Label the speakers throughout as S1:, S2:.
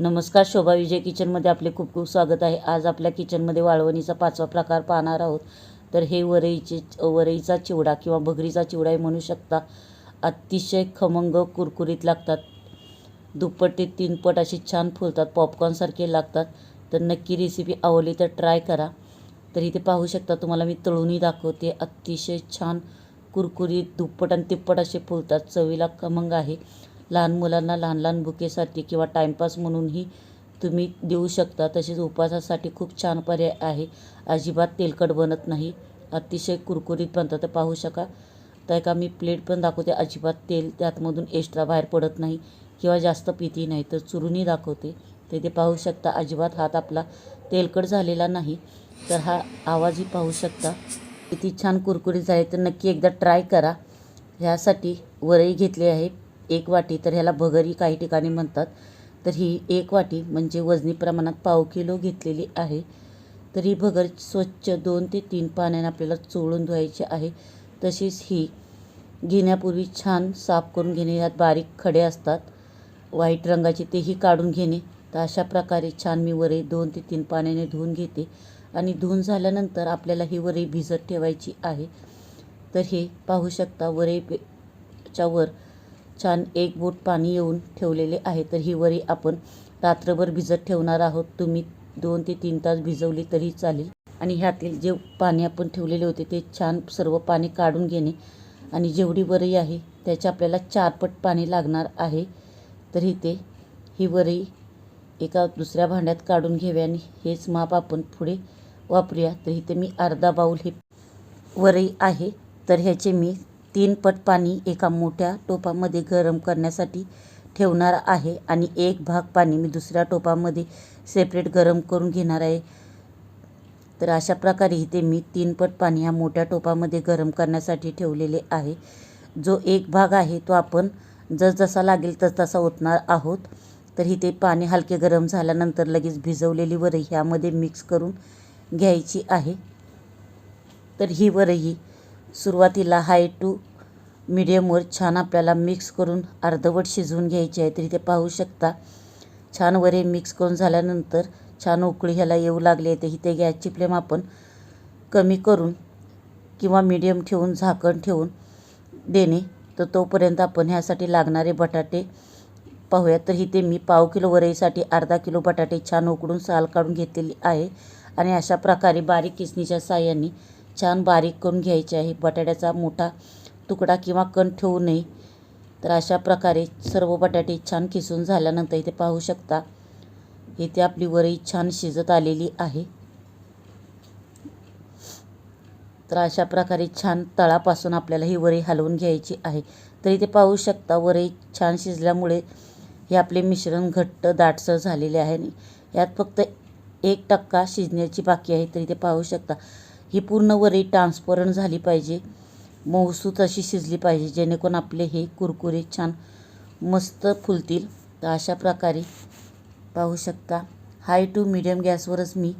S1: नमस्कार शोभा विजय किचनमध्ये आपले खूप खूप स्वागत आहे. आज आपल्या किचनमध्ये वाळवणीचा पाचवा प्रकार पाहणार आहोत. तर हे वरईचे वरईचा चिवडा किंवा भगरीचा चिवडाही म्हणू शकता. अतिशय खमंग कुरकुरीत लागतात. दुप्पट ते तीनपट असे छान फुलतात पॉपकॉर्नसारखे लागतात. तर नक्की रेसिपी आवडली तर ट्राय करा. तर इथे पाहू शकता तुम्हाला मी तळूनही दाखवते. अतिशय छान कुरकुरीत दुप्पट आणि तिप्पट असे फुलतात. चवीला खमंग आहे. लहान मुलांना लहान लहान बुकेसाठी किंवा टाईमपास म्हणूनही तुम्ही देऊ शकता. तसेच उपवासासाठी खूप छान पर्याय आहे. अजिबात तेलकट बनत नाही. अतिशय कुरकुरीत बनतात तर पाहू शका. तर का मी प्लेट पण दाखवते. अजिबात तेल त्यातमधून एक्स्ट्रा बाहेर पडत नाही किंवा जास्त पिती नाही. तर चुरूनही दाखवते. ते ते पाहू शकता अजिबात हात आपला तेलकट झालेला नाही. तर हा आवाजही पाहू शकता. किती छान कुरकुरीत झाले. तर नक्की एकदा ट्राय करा. ह्यासाठी वरई घेतली आहे. एक वाटी तर ह्याला भगरी काही ठिकाणी म्हणतात. तर ही एक वाटी म्हणजे वजनी प्रमाणात पाव किलो घेतलेली आहे. तर ही भगर स्वच्छ दोन ते तीन पाण्याने आपल्याला चोळून धुवायची आहे. तशीच ही घेण्यापूर्वी छान साफ करून घेणे यात बारीक खडे असतात. व्हाईट रंगाचे तेही काढून घेणे. तर अशा प्रकारे छान मी वरे दोन ते तीन पाण्याने धुवून घेते. आणि धुवून झाल्यानंतर आपल्याला ही वरे भिजत ठेवायची आहे. तर हे पाहू शकता वरईच्या वर छान एक बोट पाणी येऊन ठेवलेले आहे. तर ही वरी आपण रात्रभर भिजत ठेवणार आहोत. तुम्ही दोन ते तीन तास भिजवली तरी चालेल. आणि ह्यातील जे पाणी आपण ठेवलेले होते ते छान सर्व पाणी काढून घेणे. आणि जेवढी वरई आहे त्याचे आपल्याला चारपट पाणी लागणार आहे. तर इथे ही वरई एका दुसऱ्या भांड्यात काढून घ्यावे आणि हेच माप आपण पुढे वापरूया. तर इथे मी अर्धा बाऊल हे वरई आहे. तर ह्याचे मी तीन पट पाणी एका मोठ्या टोपामध्ये गरम करण्यासाठी ठेवणार आहे आणि एक भाग पाणी मी दुसऱ्या टोपामध्ये सेपरेट गरम करून घेणार आहे. तर अशा प्रकारे इथे मी तीन पट पाणी ह्या मोठ्या टोपामध्ये गरम करण्यासाठी ठेवलेले आहे. जो एक भाग आहे तो आपण जसजसा लागेल तस तसा ओतणार आहोत. तर इथे पाणी हलके गरम झाल्यानंतर लगेच भिजवलेली वरई ह्यामध्ये मिक्स करून घ्यायची आहे. तर ही वरई सुरुवातीला हाय टू मिडियमवर छान आपल्याला मिक्स करून अर्धवट शिजवून घ्यायची आहे तर इथे पाहू शकता. छान वरे मिक्स करून झाल्यानंतर छान उकळी ह्याला येऊ लागली आहे तर इथे गॅसची फ्लेम आपण कमी करून किंवा मीडियम ठेवून झाकण ठेवून देणे. तर तोपर्यंत आपण ह्यासाठी लागणारे बटाटे पाहूया. तर इथे मी पाव किलो वरईसाठी अर्धा किलो बटाटे छान उकडून साल काढून घेतलेली आहे. आणि अशा प्रकारे बारीक किसणीच्या साह्याने छान बारीक करून घ्यायचे आहे. बटाट्याचा मोठा तुकडा किंवा कण ठेवू नये. तर अशा प्रकारे सर्व बटाटे छान किसून झाल्यानंतर इथे पाहू शकता इथे आपली वरई छान शिजत आलेली आहे. तर अशा प्रकारे छान तळापासून आपल्याला ही वरई हलवून घ्यायची आहे. तर इथे पाहू शकता वरई छान शिजल्यामुळे हे आपले मिश्रण घट्ट दाटसर झालेले आहे यात फक्त एक टक्का शिजण्याची बाकी आहे. तर इथे पाहू शकता ही पूर्ण वरी ट्रान्सपरंट झाली पाहिजे. मऊसूत अशी शिजली पाहिजे जेणेकरून आपले हे कुरकुरे छान मस्त फुलतील. तर अशा प्रकारे पाहू शकता. हाय टू मिडियम गॅसवरच मी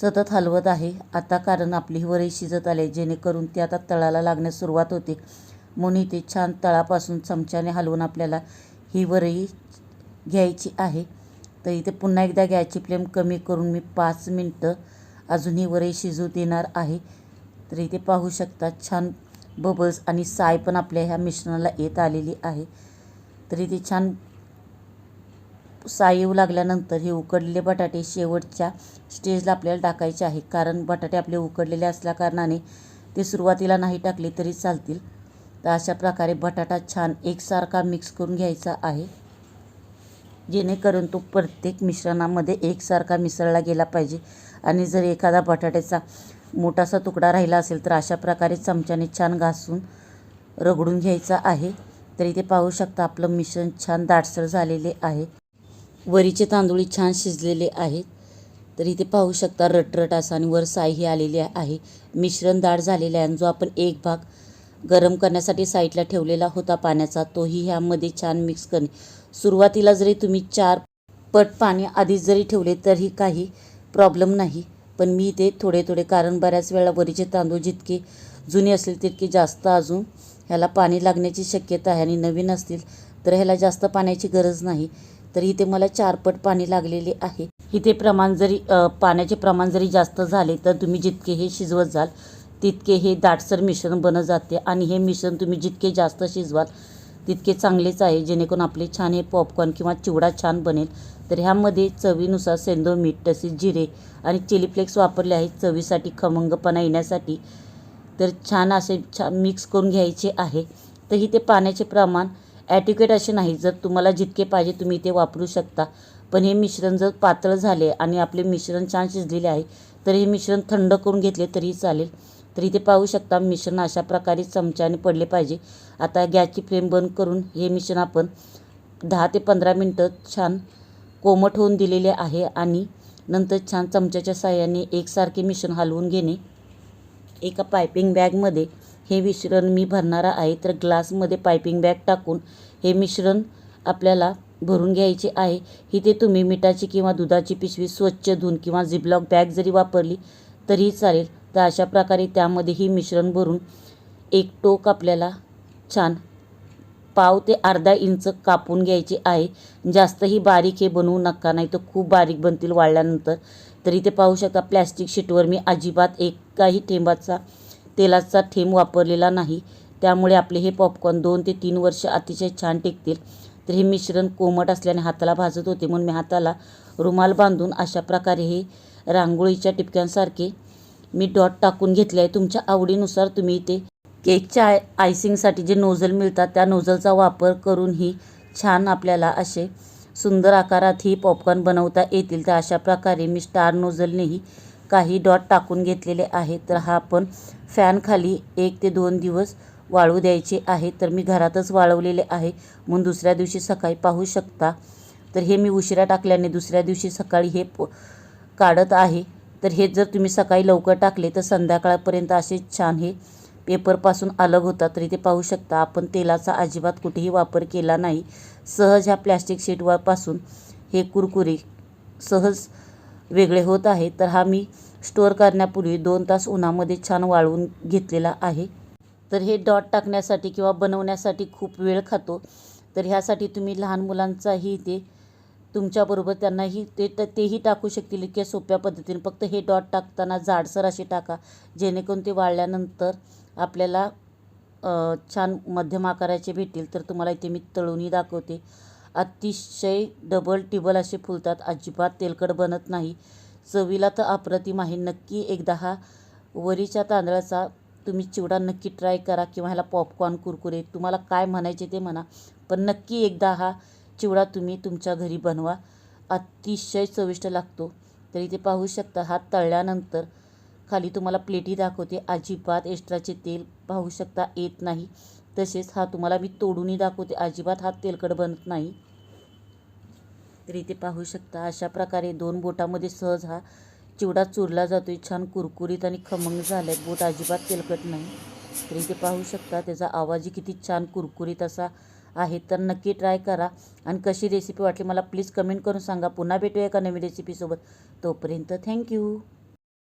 S1: सतत हलवत आहे. आता कारण आपली ही वरही शिजत आले जेणेकरून ती आता तळाला लागण्यास सुरुवात होते. म्हणून इथे छान तळापासून चमच्याने हलवून आपल्याला ही वरही घ्यायची आहे. तर इथे पुन्हा एकदा गॅसची फ्लेम कमी करून मी पाच मिनटं अजूनही वरही शिजू देणार आहे. तर इथे पाहू शकता छान बबल्स आणि साय पण आपल्या ह्या मिश्रणाला येत आलेली आहे. तर इथे छान साय येऊ लागल्यानंतर हे उकडलेले बटाटे शेवटच्या स्टेजला आपल्याला टाकायचे आहे. कारण बटाटे आपले उकडलेले असल्याकारणाने ते सुरुवातीला नाही टाकले तरी चालतील. तर अशा प्रकारे बटाटा छान एकसारखा मिक्स करून घ्यायचा आहे. जेणेकरून तो प्रत्येक मिश्रणामध्ये एकसारखा मिसळला गेला पाहिजे. आणि जर एखादा बटाट्याचा मोठासा तुकडा राहिला असेल तर अशा प्रकारे चमच्याने छान घासून रगडून घ्यायचा आहे. तर इथे पाहू शकता आपलं मिश्रण छान दाटसर झालेले आहे. वरीचे तांदूळी छान शिजलेले आहेत. तर इथे पाहू शकता रटरट असा आणि वर साईही आलेली आहे. मिश्रण दाट झालेले आहे आणि जो आपण एक भाग गरम करण्यासाठी साईडला ठेवलेला होता पाण्याचा तोही ह्यामध्ये छान मिक्स करणे. सुरुवातीला जरी तुम्ही चार पट पाणी आधीच जरी ठेवले तरी काही प्रॉब्लेम नाही. पण मी ते थोडे थोडे कारण बऱ्याच वेळा वरीचे तांदूळ जितके जुने असतील तितके जास्त अजून ह्याला पाणी लागण्याची शक्यता आहे आणि नवीन असतील तर ह्याला जास्त पाण्याची गरज नाही. तर इथे मला चारपट पाणी लागलेले आहे. इथे प्रमाण जरी पाण्याचे प्रमाण जरी जास्त झाले तर तुम्ही जितके हे शिजवत जाल तितके हे दाटसर मिश्रण बनत जाते आणि हे मिश्रण तुम्ही जितके जास्त शिजवाल तितके चांगलेच आहे जेणेकरून आपले छान हे पॉपकॉर्न किंवा चिवडा छान बनेल. तर ह्यामध्ये चवीनुसार सेंदो मीठ तसेच जिरे आणि चिली फ्लेक्स वापरले आहेत. चवीसाठी खमंगपणा येण्यासाठी तर छान असे छान मिक्स करून घ्यायचे आहे. तर इथे पाण्याचे प्रमाण ॲटिक्युएट असे नाही. जर तुम्हाला जितके पाहिजे तुम्ही ते वापरू शकता. पण हे मिश्रण जर पातळ झाले आणि आपले मिश्रण छान शिजलेले आहे तर हे मिश्रण थंड करून घेतले तरी चालेल. तर इथे पाहू शकता मिश्रण अशा प्रकारे चमच्याने पडले पाहिजे. आता गॅसची फ्लेम बंद करून हे मिश्रण आपण दहा ते पंधरा मिनटं छान कोमट होऊन दिलेले आहे आणि नंतर छान चमच्याच्या साह्याने एकसारखे मिश्रण हलवून घेणे. एका पायपिंग बॅगमध्ये हे मिश्रण मी भरणार आहे तर ग्लासमध्ये पायपिंग बॅग टाकून हे मिश्रण आपल्याला भरून घ्यायचे आहे. इथे तुम्ही मिठाची किंवा दुधाची पिशवी स्वच्छ धुवून किंवा झिपलॉक बॅग जरी वापरली तरीही चालेल. तर अशा प्रकारे त्यामध्ये ही मिश्रण भरून एक टोक आपल्याला छान पाव ते अर्धा इंच कापून घ्यायचे आहे. जास्तही बारीक हे बनवू नका नाही तर खूप बारीक बनतील वाळल्यानंतर. तरी ते पाहू शकता प्लॅस्टिक शीटवर मी अजिबात एकाही थेंबाचा तेलाचा थेंब वापरलेला नाही. त्यामुळे आपले हे पॉपकॉर्न दोन ते तीन वर्ष अतिशय छान टिकतील. तर हे मिश्रण कोमट असल्याने हाताला भाजत होते म्हणून मी हाताला रुमाल बांधून अशा प्रकारे हे रांगोळीच्या टिपक्यांसारखे मी डॉट टाकून घेतले आहे तुमच्या आवडीनुसार तुम्ही ते केकच्या आय आयसिंगसाठी जे नोझल मिळतात त्या नोझलचा वापर करूनही छान आपल्याला असे सुंदर आकारात ही पॉपकॉर्न बनवता येतील. तर अशा प्रकारे मी स्टार नोझलनेही काही डॉट टाकून घेतलेले आहे तर हा आपण फॅनखाली एक ते दोन दिवस वाळू द्यायचे आहे. तर मी घरातच वाळवलेले आहे. म्हणून दुसऱ्या दिवशी सकाळी पाहू शकता. तर हे मी उशिरा टाकल्याने दुसऱ्या दिवशी सकाळी हे प काढत आहे. तर हे जर तुम्ही सकाळी लवकर टाकले तर संध्याकाळपर्यंत असे छान हे पेपरपासून अलग होतात. तर इथे पाहू शकता आपण तेलाचा अजिबात कुठेही वापर केला नाही. सहज ह्या प्लॅस्टिक शीटवापासून हे कुरकुरे सहज वेगळे होत आहे. तर हा मी स्टोअर करण्यापूर्वी दोन तास उन्हामध्ये छान वाळवून घेतलेला आहे. तर हे डॉट टाकण्यासाठी किंवा बनवण्यासाठी खूप वेळ खातो. तर ह्यासाठी तुम्ही लहान मुलांचाही ते तुमच्याबरोबर त्यांनाही ते त तेही टाकू शकतील इतक्या सोप्या पद्धतीने. फक्त हे डॉट टाकताना जाडसर असे टाका जेणेकरून ते वाळल्यानंतर आपल्याला छान मध्यम आकाराचे भेटतील. तर तुम्हाला इथे मी तळूनही दाखवते. अतिशय डबल टिबल असे फुलतात. अजिबात तेलकट बनत नाही. चवीला तर अप्रतिम आहे. नक्की एकदा हा वरीच्या तांदळाचा तुम्ही चिवडा नक्की ट्राय करा किंवा ह्याला पॉपकॉर्न कुरकुरे तुम्हाला काय म्हणायचे ते म्हणा. पण नक्की एकदा हा चिवडा तुम्ही तुमच्या घरी बनवा. अतिशय चविष्ट लागतो. तरी ते पाहू शकता हा तळल्यानंतर खाली तुम्हाला प्लेटी दाखवते. अजिबात एक्स्ट्राचे तेल पाहू शकता येत नाही. तसेच हा तुम्हाला मी तोडूनही दाखवते. अजिबात हा तेलकट बनत नाही. तर इथे पाहू शकता अशा प्रकारे दोन बोटामध्ये सहज हा चिवडा चुरला जातो आहे छान कुरकुरीत आणि खमंग झाला आहे बोट अजिबात तेलकट नाही. तर इथे पाहू शकता त्याचा आवाजही किती छान कुरकुरीत असा आहे तर नक्की ट्राय करा. आणि कशी रेसिपी वाटली मला प्लीज कमेंट करून सांगा. पुन्हा भेटूया एका नवीन रेसिपीसोबत तोपर्यंत थँक्यू